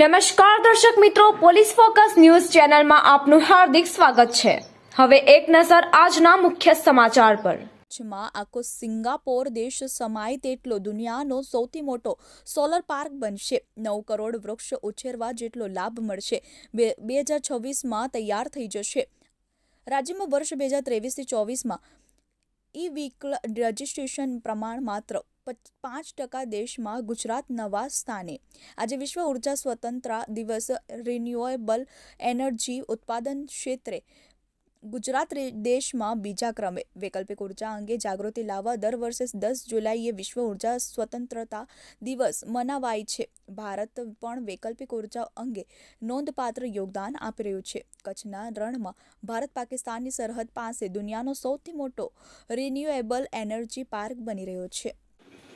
નમસ્કાર દર્શક મિત્રો, પોલીસ ફોકસ ન્યૂઝ ચેનલમાં આપનું હાર્દિક સ્વાગત છે. હવે એક નજર આજના મુખ્ય સમાચાર પર. કચ્છમાં આખો સિંગાપોર દેશ સમાય તેટલો દુનિયાનો સૌથી મોટો સોલર પાર્ક બનશે. નવ કરોડ વૃક્ષ ઉછેરવા જેટલો લાભ મળશે. બે હજાર છવ્વીસમાં તૈયાર થઈ જશે. રાજ્યમાં વર્ષ બે હજાર ત્રેવીસથી ચોવીસમાં ઈ વ્હીકલ રજિસ્ટ્રેશન પ્રમાણ માત્ર પચ- ટકા દેશમાં ગુજરાત નવા સ્થાને. આજે વિશ્વ ઊર્જા સ્વતંત્રતા દિવસ રિન્યુએબલ એનર્જી ઉત્પાદન ક્ષેત્રે ગુજરાત દેશમાં બીજા ક્રમે. વૈકલ્પિક ઊર્જા અંગે જાગૃતિ લાવવા દર વર્ષે દસ જુલાઈએ વિશ્વ ઊર્જા સ્વતંત્રતા દિવસ મનાવાય છે. ભારત પણ વૈકલ્પિક ઊર્જા અંગે નોંધપાત્ર યોગદાન આપી રહ્યું છે. કચ્છના રણમાં ભારત પાકિસ્તાનની સરહદ પાસે દુનિયાનો સૌથી મોટો રિન્યુએબલ એનર્જી પાર્ક બની રહ્યો છે.